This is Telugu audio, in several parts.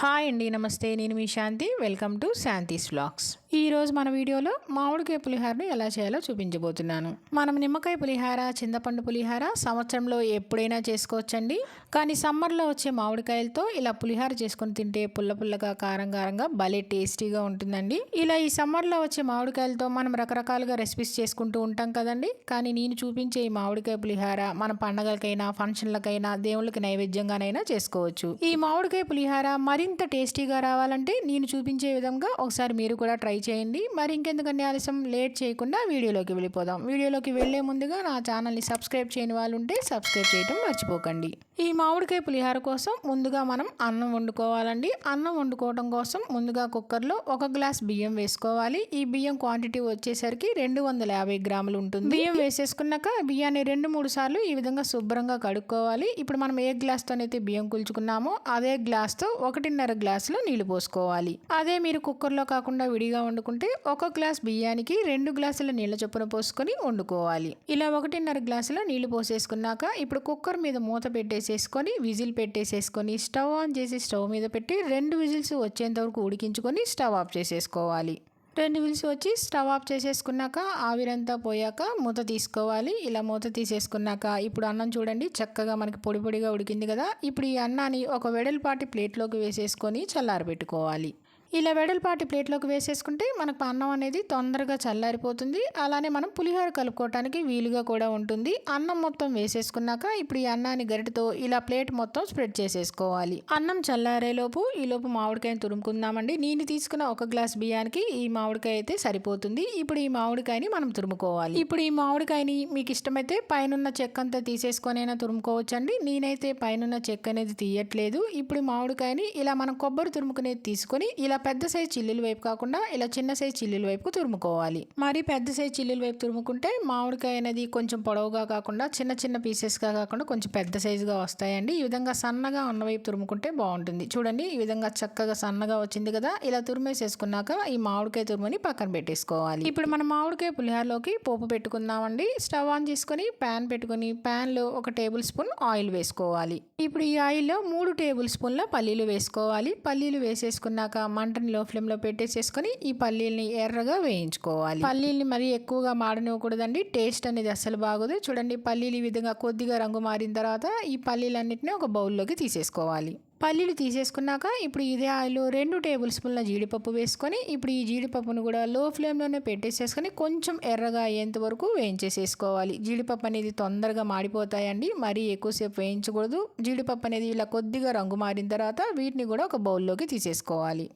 హాయ్ అండి నమస్తే. నేను మీ Shanti. Welcome to Shanti's vlogs. ఈరోజు మన వీడియోలో మామిడికాయ పులిహారను ఎలా చేయాలో చూపించబోతున్నాను. మనం నిమ్మకాయ పులిహార చింతపండు పులిహార సంవత్సరంలో ఎప్పుడైనా చేసుకోవచ్చండి. కానీ సమ్మర్లో వచ్చే మామిడికాయలతో ఇలా పులిహార చేసుకొని తింటే పుల్ల పుల్లగా కారం కారంగా భలే టేస్టీగా ఉంటుందండి. ఇలా ఈ సమ్మర్లో వచ్చే మామిడికాయలతో మనం రకరకాలుగా రెసిపీస్ చేసుకుంటూ ఉంటాం కదండి. కానీ నేను చూపించే ఈ మామిడికాయ పులిహార మన పండగలకైనా ఫంక్షన్లకైనా దేవుళ్ళకి నైవేద్యంగానైనా చేసుకోవచ్చు. ఈ మామిడికాయ పులిహార మరి మరింత టేస్టీగా రావాలంటే నేను చూపించే విధంగా ఒకసారి మీరు కూడా ట్రై చేయండి. మరి ఇంకెందుకని ఆలస్యం? లేట్ చేయకుండా వీడియోలోకి వెళ్ళిపోదాం. వీడియోలోకి వెళ్ళే ముందుగా నా ఛానల్ని సబ్స్క్రైబ్ చేయని వాళ్ళు ఉంటే సబ్స్క్రైబ్ చేయడం మర్చిపోకండి. ఈ మామిడికాయ పులిహార కోసం ముందుగా మనం అన్నం వండుకోవాలండి. అన్నం వండుకోవడం కోసం ముందుగా కుక్కర్లో ఒక గ్లాస్ బియ్యం వేసుకోవాలి. ఈ బియ్యం క్వాంటిటీ వచ్చేసరికి రెండు వందల యాభై గ్రాములు ఉంటుంది. బియ్యం వేసేసుకున్నాక బియ్యాన్ని రెండు మూడు సార్లు ఈ విధంగా శుభ్రంగా కడుక్కోవాలి. ఇప్పుడు మనం ఏ గ్లాస్తోనైతే బియ్యం కుల్చుకున్నామో అదే గ్లాస్తో ఒకటిన్నర గ్లాసులో నీళ్ళు పోసుకోవాలి. అదే మీరు కుక్కర్లో కాకుండా విడిగా వండుకుంటే ఒక గ్లాస్ బియ్యానికి రెండు గ్లాసుల నీళ్ళ చొప్పున పోసుకొని వండుకోవాలి. ఇలా ఒకటిన్నర గ్లాసులో నీళ్ళు పోసేసుకున్నాక ఇప్పుడు కుక్కర్ మీద మూత పెట్టేసి పెట్టేసేసుకొని విజిల్ పెట్టేసేసుకొని స్టవ్ ఆన్ చేసి స్టవ్ మీద పెట్టి రెండు విజిల్స్ వచ్చేంత వరకు ఉడికించుకొని స్టవ్ ఆఫ్ చేసేసుకోవాలి. రెండు విల్స్ వచ్చి స్టవ్ ఆఫ్ చేసేసుకున్నాక ఆవిరంతా పోయాక మూత తీసుకోవాలి. ఇలా మూత తీసేసుకున్నాక ఇప్పుడు అన్నం చూడండి చక్కగా మనకి పొడి పొడిగా ఉడికింది కదా. ఇప్పుడు ఈ అన్నాన్ని ఒక వెడల్పాటి ప్లేట్లోకి వేసేసుకొని చల్లారబెట్టుకోవాలి. ఇలా వెడల్పాటి ప్లేట్లోకి వేసేసుకుంటే మనకు అన్నం అనేది తొందరగా చల్లారిపోతుంది. అలానే మనం పులిహోర కలుపుకోవటానికి వీలుగా కూడా ఉంటుంది. అన్నం మొత్తం వేసేసుకున్నాక ఇప్పుడు ఈ అన్నాన్ని గరిటతో ఇలా ప్లేట్ మొత్తం స్ప్రెడ్ చేసేసుకోవాలి. అన్నం చల్లారేలోపు ఈలోపు మామిడికాయని తురుముకుందామండి. నేను తీసుకున్న ఒక గ్లాస్ బియ్యానికి ఈ మామిడికాయ అయితే సరిపోతుంది. ఇప్పుడు ఈ మామిడికాయని మనం తురుముకోవాలి. ఇప్పుడు ఈ మామిడికాయని మీకు ఇష్టమైతే పైనున్న చెక్క అంతా తీసేసుకొనైనా తురుముకోవచ్చండి. నేనైతే పైనున్న చెక్క అనేది తీయట్లేదు. ఇప్పుడు మామిడికాయని ఇలా మనం కొబ్బరి తురుముకునేది తీసుకొని ఇలా పెద్ద సైజ్ చిల్లుల వైపు కాకుండా ఇలా చిన్న సైజ్ చిల్లుల వైపు తురుముకోవాలి. మరి పెద్ద సైజ్ చిల్లుల వైపు తురుముకుంటే మామిడికాయ అనేది కొంచెం పొడవుగా కాకుండా చిన్న చిన్న పీసెస్గా కాకుండా కొంచెం పెద్ద సైజుగా వస్తాయండి. ఈ విధంగా సన్నగా ఉన్న వైపు తురుముకుంటే బాగుంటుంది. చూడండి ఈ విధంగా చక్కగా సన్నగా వచ్చింది కదా. ఇలా తురిమేసేసుకున్నాక ఈ మామిడికాయ తురుముని పక్కన పెట్టేసుకోవాలి. ఇప్పుడు మనం మామిడికాయ పులిహారలోకి పోపు పెట్టుకుందామండి. స్టవ్ ఆన్ చేసుకొని ప్యాన్ పెట్టుకుని ప్యాన్లో ఒక టేబుల్ స్పూన్ ఆయిల్ వేసుకోవాలి. ఇప్పుడు ఈ ఆయిల్లో మూడు టేబుల్ స్పూన్ల పల్లీలు వేసుకోవాలి. పల్లీలు వేసేసుకున్నాక మంటని లో ఫ్లేమ్లో పెట్టేసేసుకొని ఈ పల్లీల్ని ఎర్రగా వేయించుకోవాలి. పల్లీల్ని మరీ ఎక్కువగా మాడనివ్వకూడదండి. టేస్ట్ అనేది అస్సలు బాగోదు. చూడండి పల్లీలు ఈ విధంగా కొద్దిగా రంగు మారిన తర్వాత ఈ పల్లీలన్నింటినీ ఒక బౌల్లోకి తీసేసుకోవాలి. పల్లీలు తీసేసుకున్నాక ఇప్పుడు ఇదే ఆయిల్ రెండు టేబుల్ స్పూన్ల జీడిపప్పు వేసుకొని ఇప్పుడు ఈ జీడిపప్పును కూడా లో ఫ్లేమ్లోనే పెట్టేసేసుకొని కొంచెం ఎర్రగా అయ్యేంత వరకు వేయించేసేసుకోవాలి. జీడిపప్పు అనేది తొందరగా మాడిపోతాయండి. మరీ ఎక్కువసేపు వేయించకూడదు. జీడిపప్పు అనేది ఇలా కొద్దిగా రంగు మారిన తర్వాత వీటిని కూడా ఒక బౌల్లోకి తీసేసుకోవాలి.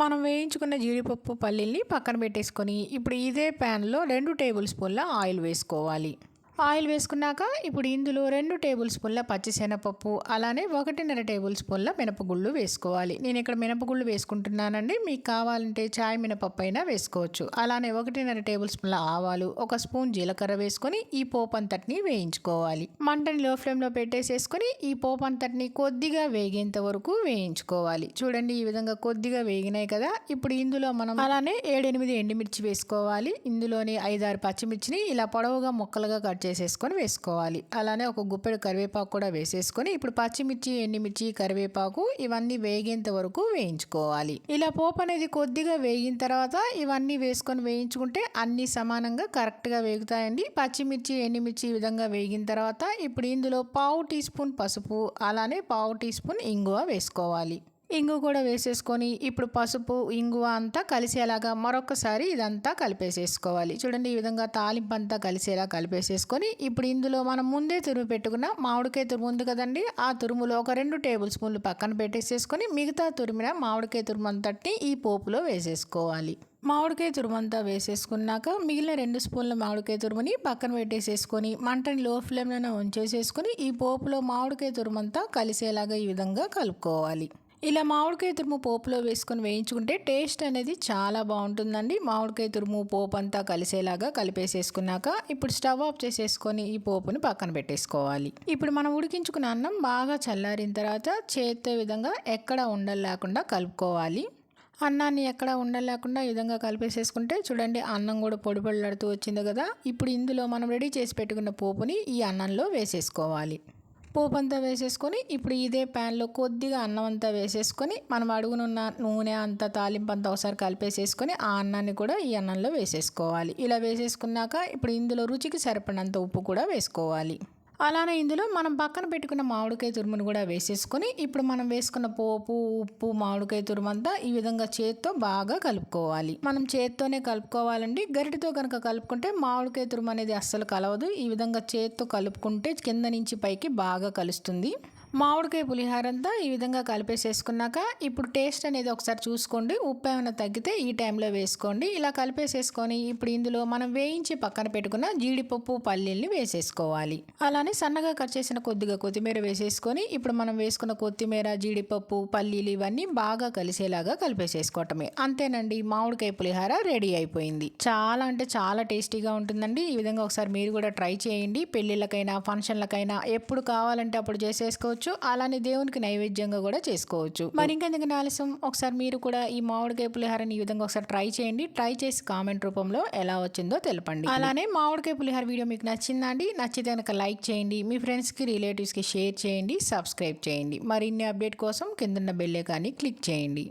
మనం వేయించుకున్న జీడిపప్పు పల్లీల్ని పక్కన పెట్టేసుకొని ఇప్పుడు ఇదే ప్యాన్లో రెండు టేబుల్ స్పూన్ల ఆయిల్ వేసుకోవాలి. ఆయిల్ వేసుకున్నాక ఇప్పుడు ఇందులో రెండు టేబుల్ స్పూన్ల పచ్చిశనగపప్పు అలానే ఒకటిన్నర టేబుల్ స్పూన్ల మినపగుళ్ళు వేసుకోవాలి. నేను ఇక్కడ మినపగుళ్ళు వేసుకుంటున్నానండి. మీకు కావాలంటే చాయ్ మినపప్పు అయినా వేసుకోవచ్చు. అలానే ఒకటిన్నర టేబుల్ స్పూన్ల ఆవాలు ఒక స్పూన్ జీలకర్ర వేసుకొని ఈ పోపు అంతటిని వేయించుకోవాలి. మంటని లో ఫ్లేమ్లో పెట్టేసేసుకొని ఈ పోపు అంతటిని కొద్దిగా వేగేంత వరకు వేయించుకోవాలి. చూడండి ఈ విధంగా కొద్దిగా వేగినాయి కదా. ఇప్పుడు ఇందులో మనం అలానే ఏడెనిమిది ఎండుమిర్చి వేసుకోవాలి. ఇందులోని ఐదారు పచ్చిమిర్చిని ఇలా పొడవుగా ముక్కలుగా కట్ చేసేసుకొని వేసుకోవాలి. అలానే ఒక గుప్పెడు కరివేపాకు కూడా వేసేసుకొని ఇప్పుడు పచ్చిమిర్చి ఎండుమిర్చి కరివేపాకు ఇవన్నీ వేగేంత వరకు వేయించుకోవాలి. ఇలా పోపు అనేది కొద్దిగా వేగిన తర్వాత ఇవన్నీ వేసుకొని వేయించుకుంటే అన్ని సమానంగా కరెక్ట్గా వేగుతాయండి. పచ్చిమిర్చి ఎండుమిర్చి ఈ విధంగా వేగిన తర్వాత ఇప్పుడు ఇందులో పావు టీ స్పూన్ పసుపు అలానే పావు టీ స్పూన్ ఇంగువ వేసుకోవాలి. ఇంగు కూడా వేసేసుకొని ఇప్పుడు పసుపు ఇంగువ అంతా కలిసేలాగా మరొకసారి ఇదంతా కలిపేసేసుకోవాలి. చూడండి ఈ విధంగా తాలింపు అంతా కలిసేలా కలిపేసేసుకొని ఇప్పుడు ఇందులో మనం ముందే తురుము పెట్టుకున్న మామిడికాయ తురుము ఉంది కదండి ఆ తురుములో ఒక రెండు టేబుల్ స్పూన్లు పక్కన పెట్టేసేసుకొని మిగతా తురిమిన మామిడికాయ తురుము అంతటిని ఈ పోపులో వేసేసుకోవాలి. మామిడికాయ తురుమంతా వేసేసుకున్నాక మిగిలిన రెండు స్పూన్ల మామిడికాయ తురుముని పక్కన పెట్టేసేసుకొని మంటని లో ఫ్లేమ్లోనే ఉంచేసేసుకొని ఈ పోపులో మామిడికాయ తురుమంతా కలిసేలాగా ఈ విధంగా కలుపుకోవాలి. ఇలా మామిడికాయ తురుము పోపులో వేసుకొని వేయించుకుంటే టేస్ట్ అనేది చాలా బాగుంటుందండి. మామిడికాయ తురుము పోపు అంతా కలిసేలాగా కలిపేసేసుకున్నాక ఇప్పుడు స్టవ్ ఆఫ్ చేసేసుకొని ఈ పోపుని పక్కన పెట్టేసుకోవాలి. ఇప్పుడు మనం ఉడికించుకున్న అన్నం బాగా చల్లారిన తర్వాత చేత్తో విధంగా ఎక్కడ ఉండలు లేకుండా కలుపుకోవాలి. అన్నాన్ని ఎక్కడ ఉండలేకుండా ఈ విధంగా కలిపేసేసుకుంటే చూడండి అన్నం కూడా పొడి పొడిలాడుతూ వచ్చింది కదా. ఇప్పుడు ఇందులో మనం రెడీ చేసి పెట్టుకున్న పోపుని ఈ అన్నంలో వేసేసుకోవాలి. పోపు అంతా వేసేసుకొని ఇప్పుడు ఇదే ప్యాన్లో కొద్దిగా అన్నం అంతా వేసేసుకొని మనం అడుగునున్న నూనె అంతా తాలింపు అంతా ఒకసారి కలిపేసేసుకొని ఆ అన్నాన్ని కూడా ఈ అన్నంలో వేసేసుకోవాలి. ఇలా వేసేసుకున్నాక ఇప్పుడు ఇందులో రుచికి సరిపడినంత ఉప్పు కూడా వేసుకోవాలి. అలానే ఇందులో మనం పక్కన పెట్టుకున్న మామిడికాయ తురుమును కూడా వేసేసుకొని ఇప్పుడు మనం వేసుకున్న పోపు ఉప్పు మామిడికాయ తురుము అంతా ఈ విధంగా చేత్తో బాగా కలుపుకోవాలి. మనం చేత్తోనే కలుపుకోవాలండి. గరిటతో కనుక కలుపుకుంటే మామిడికాయ తురుము అనేది అస్సలు కలవదు. ఈ విధంగా చేత్తో కలుపుకుంటే కింద నుంచి పైకి బాగా కలుస్తుంది. మామిడికాయ పులిహార అంతా ఈ విధంగా కలిపేసేసుకున్నాక ఇప్పుడు టేస్ట్ అనేది ఒకసారి చూసుకోండి. ఉప్పు ఏమైనా తగ్గితే ఈ టైంలో వేసుకోండి. ఇలా కలిపేసేసుకొని ఇప్పుడు ఇందులో మనం వేయించి పక్కన పెట్టుకున్న జీడిపప్పు పల్లీల్ని వేసేసుకోవాలి. అలానే సన్నగా కట్ చేసిన కొద్దిగా కొత్తిమీర వేసేసుకొని ఇప్పుడు మనం వేసుకున్న కొత్తిమీర జీడిపప్పు పల్లీలు ఇవన్నీ బాగా కలిసేలాగా కలిపేసేసుకోవటమే. అంతేనండి మామిడికాయ పులిహార రెడీ అయిపోయింది. చాలా అంటే చాలా టేస్టీగా ఉంటుందండి. ఈ విధంగా ఒకసారి మీరు కూడా ట్రై చేయండి. పెళ్ళిళ్ళకైనా ఫంక్షన్లకైనా ఎప్పుడు కావాలంటే అప్పుడు చేసేసుకోవచ్చు. అలానే దేవునికి నైవేద్యంగా కూడా చేసుకోవచ్చు. మరి ఇంకెందుకు ఆలస్యం? ఒకసారి మీరు కూడా ఈ మామిడికాయ పులిహారని ఈ విధంగా ఒకసారి ట్రై చేయండి. ట్రై చేసి కామెంట్ రూపంలో ఎలా వచ్చిందో తెలపండి. అలానే మామిడికాయ పులిహార వీడియో మీకు నచ్చిందండి. నచ్చితే కనుక లైక్ చేయండి. మీ ఫ్రెండ్స్కి రిలేటివ్స్కి షేర్ చేయండి. సబ్స్క్రైబ్ చేయండి. మరిన్ని అప్డేట్ కోసం కిందన్న బెల్లే కానీ క్లిక్ చేయండి.